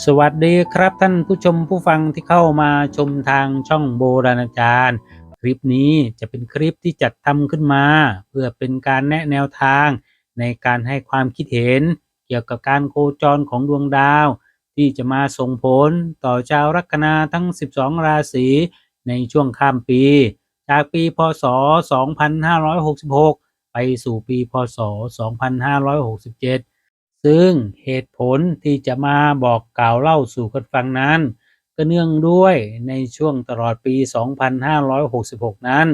สวัสดีครับท่านผู้ชมผู้ฟังที่เข้ามาชมทางช่องโบราณอาจารย์ คลิปนี้จะเป็นคลิปที่จัดทำขึ้นมา เพื่อเป็นการแนะแนวทาง ในการให้ความคิดเห็น เกี่ยวกับการโคจรของดวงดาว ที่จะมาส่งผลต่อชาวลัคนาทั้ง 12 ราศีในช่วงข้ามปี จากปีพศ 2566 ไปสู่ปีพศ 2567 ซึ่งเหตุผลที่จะมาบอกกล่าวเล่าสู่กันฟังนั้น ก็เนื่องด้วยในช่วงตลอดปี 2566 นั้น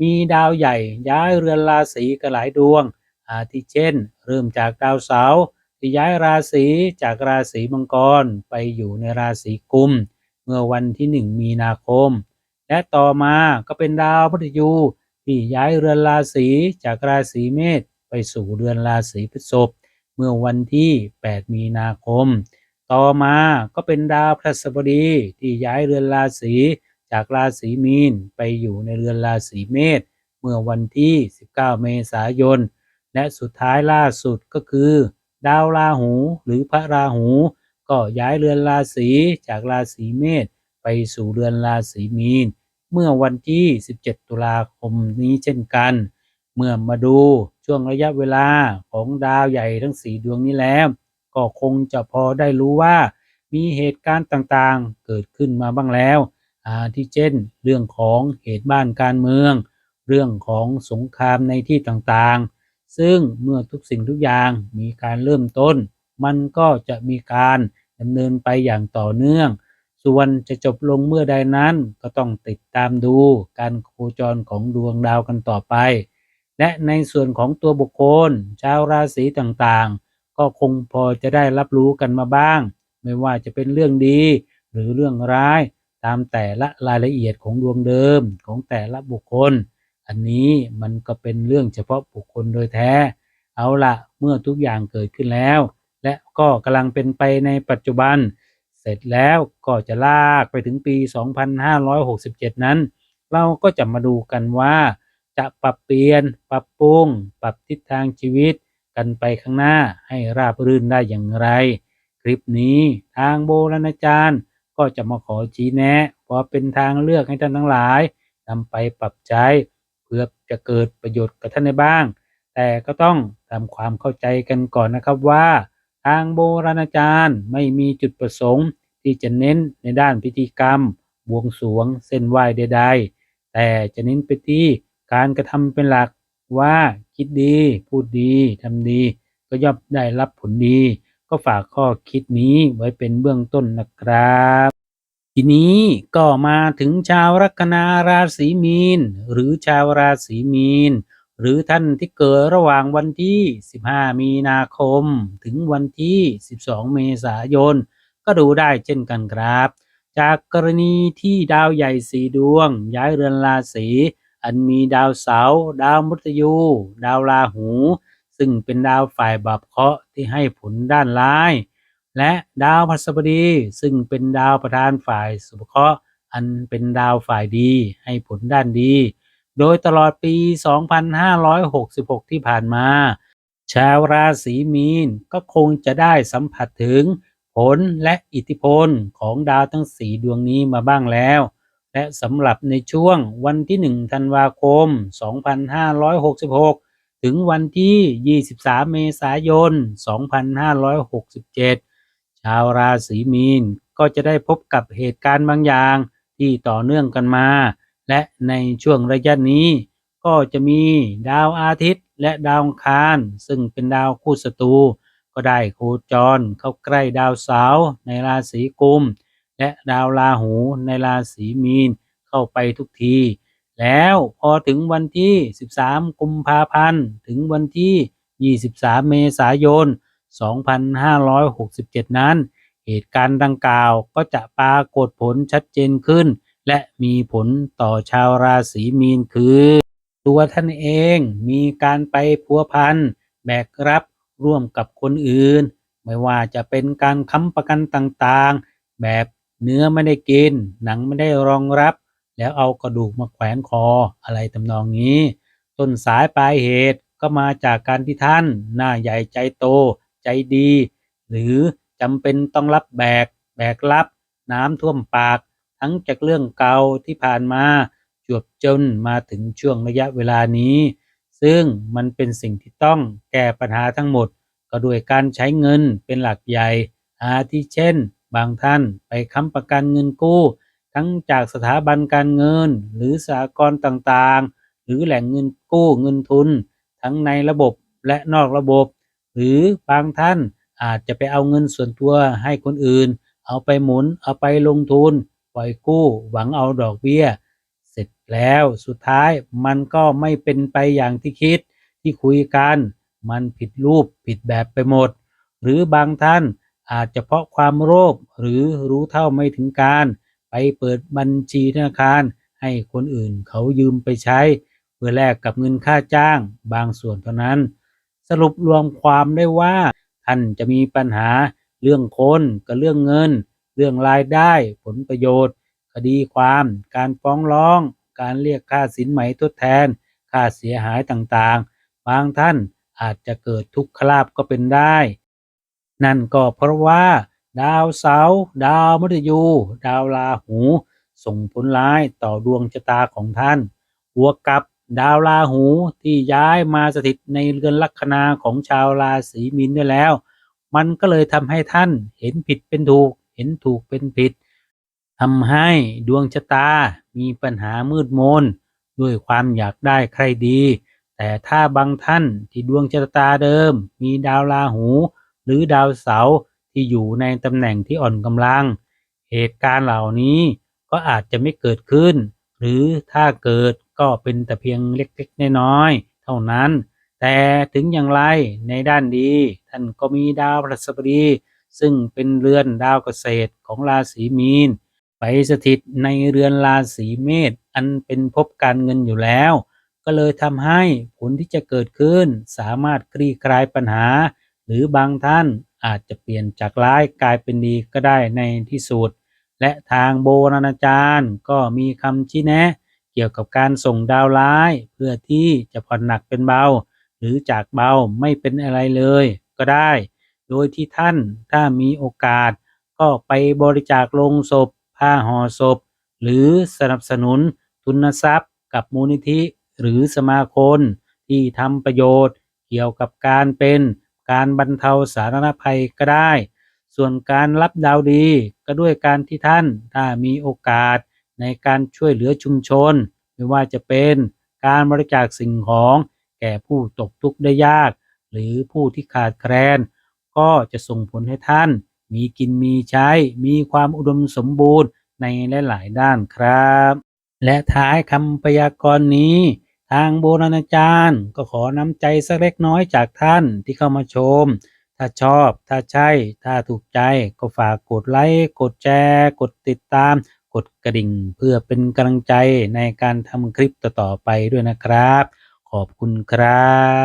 มีดาวใหญ่ย้ายเรือนราศีกันหลายดวง อาทิเช่น เริ่มจากดาวเสาร์ที่ย้ายราศีจากราศีมังกรไปอยู่ในราศีกุม เมื่อวันที่ 1 มีนาคม และต่อมาก็เป็นดาวพฤหยูที่ย้ายเรือนราศีจากราศีเมษไปสู่เรือนราศีพฤษภ มื่อวันที่ 8 มีนาคม ต่อมาก็เป็นดาวพฤหัสบดีที่ย้ายเรือนราศีจากราศีมีนไปอยู่ในเรือนราศีเมษเมื่อวันที่ 19 เมษายน และสุดท้ายล่าสุดก็คือ ดาวราหูหรือพระราหู ก็ย้ายเรือนราศีจากราศีเมษไปสู่เรือนราศีมีน เมื่อวันที่ 17 ตุลาคมนี้เช่นกัน เมื่อมาดู ช่วงระยะเวลาของดาวใหญ่ทั้งสี่ดวงนี้แล้ว ก็คงจะพอได้รู้ว่า มีเหตุการณ์ต่างๆ เกิดขึ้นมาบ้างแล้วอาทิเช่น เรื่องของเหตุบ้านการเมือง เรื่องของสงครามในที่ต่างๆ ซึ่งเมื่อทุกสิ่งทุกอย่างมีการเริ่มต้น มันก็จะมีการดำเนินไปอย่างต่อเนื่อง ส่วนจะจบลงเมื่อใดนั้นก็ต้องติดตามดูการโคจรของดวงดาวกันต่อไป และในส่วนของตัวบุคคล ชาวราศีต่างๆ ก็คงพอจะได้รับรู้กันมาบ้าง ไม่ว่าจะเป็นเรื่องดี หรือเรื่องร้าย ตามแต่ละรายละเอียดของดวงเดิมของแต่ละบุคคล อันนี้มันก็เป็นเรื่องเฉพาะบุคคลโดยแท้ เอาละเมื่อทุกอย่างเกิดขึ้นแล้ว และก็กำลังเป็นไปในปัจจุบัน เสร็จแล้วก็จะลากไปถึงปี 2567 นั้น เราก็จะมาดูกันว่า จะปรับเปลี่ยน ปรับปรุง ปรับทิศทางชีวิต กันไปข้างหน้าให้ราบรื่นได้อย่างไร คลิปนี้ทางโบราณอาจารย์ ก็จะมาขอชี้แนะพราะเป็นทางเลือกให้ท่านทั้งหลายนำไปปรับใช้เพื่อจะเกิดประโยชน์กับท่านในบ้าง แต่ก็ต้องทำความเข้าใจกันก่อนนะครับว่า ทางโบราณอาจารย์ไม่มีจุดประสงค์ ที่จะเน้นในด้านพิธีกรรม บวงสรวง เส้นไหว้ใด ๆ แต่จะเน้นไปที่ การกระทำเป็นหลักว่าคิดดี พูดดีทำดี ก็ย่อมได้รับผลดี ก็ฝากข้อคิดนี้ไว้เป็นเบื้องต้นนะครับ ทีนี้ก็มาถึงชาวลัคนาราศีมีน หรือชาวราศีมีน หรือท่านที่เกิดระหว่างวันที่ 15 มีนาคม ถึงวันที่ 12 เมษายน ก็ดูได้เช่นกันครับ จากกรณีที่ดาวใหญ่สีดวง ย้ายเรือนราศี อันมีดาวเสาร์ดาวมุตยู ดาวราหู ซึ่งเป็นดาวฝ่ายบาปเคราะห์ที่ให้ผลด้านร้าย และดาวพฤหัสบดี ซึ่งเป็นดาวประธานฝ่ายสุภเคราะห์อันเป็นดาวฝ่ายดีให้ผลด้านดี โดยตลอดปี 2566 ที่ผ่านมา ชาวราศีมีนก็คงจะได้สัมผัสถึงผลและอิทธิพลของดาวทั้งสีดวงนี้มาบ้างแล้ว และสำหรับในช่วงวันที่ 1 ธันวาคม 2566 ถึงวันที่ 23 เมษายน 2567 ชาวราศีมีนก็จะได้พบกับเหตุการณ์บางอย่างที่ต่อเนื่องกันมา และในช่วงระยะนี้ก็จะมีดาวอาทิตย์และดาวคาร ซึ่งเป็นดาวคู่ศัตรูก็ได้โคจรเข้าใกล้ดาวเสาร์ในราศีกุม และดาวราหูในราศีมีนเข้าไปทุกที แล้วพอถึงวันที่ 13 กุมภาพันธ์ ถึงวันที่ 23 เมษายน 2567 นั้น เหตุการณ์ดังกล่าวก็จะปรากฏผลชัดเจนขึ้น และมีผลต่อชาวราศีมีนคือ ตัวท่านเองมีการไปพัวพันแบกรับร่วมกับคนอื่น ไม่ว่าจะเป็นการค้ำประกันต่างๆ แบบ เนื้อไม่ได้กิน หนังไม่ได้รองรับ แล้วเอากระดูกมาแขวนคออะไรทำนองนี้ ต้นสายปลายเหตุก็มาจากการที่ท่าน หน้าใหญ่ใจโต ใจดี หรือจำเป็นต้องรับแบก แบกรับ น้ำท่วมปาก ทั้งจากเรื่องเก่าที่ผ่านมาจวบจนมาถึงช่วงระยะเวลานี้ ซึ่งมันเป็นสิ่งที่ต้องแก้ปัญหาทั้งหมด ก็ด้วยการใช้เงินเป็นหลักใหญ่อาทิเช่น บางท่านไปค้ำประกันเงินกู้ ทั้งจากสถาบันการเงิน หรือสหกรณ์ต่างๆ หรือแหล่งเงินกู้เงินทุน ทั้งในระบบและนอกระบบ หรือบางท่านอาจจะไปเอาเงินส่วนตัวให้คนอื่น เอาไปหมุนเอาไปลงทุน ปล่อยกู้หวังเอาดอกเบี้ย เสร็จแล้วสุดท้ายมันก็ไม่เป็นไปอย่างที่คิดที่คุยกัน มันผิดรูปผิดแบบไปหมด หรือบางท่าน อาจจะเพราะความโลภหรือรู้เท่าไม่ถึงการ ไปเปิดบัญชีธนาคาร ให้คนอื่นเขายืมไปใช้ เพื่อแลกกับเงินค่าจ้างบางส่วนเท่านั้น สรุปรวมความได้ว่า ท่านจะมีปัญหาเรื่องคนกับเรื่องเงิน เรื่องรายได้ผลประโยชน์ คดีความ การฟ้องร้อง การเรียกค่าสินไหมทดแทน ค่าเสียหายต่างๆ บางท่านอาจจะเกิดทุกขลาภก็เป็นได้ นั่นก็เพราะว่า ดาวเสาร์ดาวมฤตยู ดาวราหู ส่งผลร้ายต่อดวงชะตาของท่านบวกกับดาวราหูที่ย้ายมาสถิตในเรือนลัคนาของชาวราศีมีนด้วยแล้ว มันก็เลยทำให้ท่านเห็นผิดเป็นถูก เห็นถูกเป็นผิดทำให้ดวงชะตามีปัญหามืดมนด้วยความอยากได้ใครดี แต่ถ้าบางท่านที่ดวงชะตาเดิม มีดาวราหู หรือดาวเสาร์ที่อยู่ในตำแหน่งที่อ่อนกำลัง เหตุการณ์เหล่านี้ก็อาจจะไม่เกิดขึ้น หรือถ้าเกิดก็เป็นแต่เพียงเล็กๆน้อยๆเท่านั้น แต่ถึงอย่างไรในด้านดี ท่านก็มีดาวพฤหัสบดีซึ่งเป็นเรือนดาวเกษตรของราศีมีน ไปสถิตในเรือนราศีเมษอันเป็นภพการเงินอยู่แล้ว ก็เลยทำให้ผลที่จะเกิดขึ้นสามารถคลี่คลายปัญหา หรือบางท่านอาจจะเปลี่ยนจากร้ายกลายเป็นดีก็ได้ในที่สุด และทางโบราณอาจารย์ก็มีคำชี้แนะ เกี่ยวกับการส่งดาวร้าย เพื่อที่จะผ่อนหนักเป็นเบา หรือจากเบาไม่เป็นอะไรเลยก็ได้ โดยที่ท่านถ้ามีโอกาส ก็ไปบริจาคลงศพ ผ้าห่อศพ หรือสนับสนุนทุนทรัพย์ กับมูลนิธิ หรือสมาคมที่ทำประโยชน์ เกี่ยวกับการเป็น การบรรเทาสาธารณภัยก็ได้ ส่วนการรับดาวดีก็ด้วยการที่ท่านถ้ามีโอกาสในการช่วยเหลือชุมชน ไม่ว่าจะเป็นการบริจาคสิ่งของแก่ผู้ตกทุกข์ได้ยาก หรือผู้ที่ขาดแคลน ก็จะส่งผลให้ท่าน มีกินมีใช้ มีความอุดมสมบูรณ์ในหลาย ๆ ด้านครับ และท้ายคำพยากรณ์นี้ ทางโบราณอาจารย์ ก็ขอน้ำใจสักเล็กน้อยจากท่านที่เข้ามาชม ถ้าชอบ ถ้าใช่ ถ้าถูกใจ ก็ฝากกดไลค์ กดแชร์ กดติดตาม กดกระดิ่ง เพื่อเป็นกำลังใจในการทำคลิปต่อๆไปด้วยนะครับ ขอบคุณครับ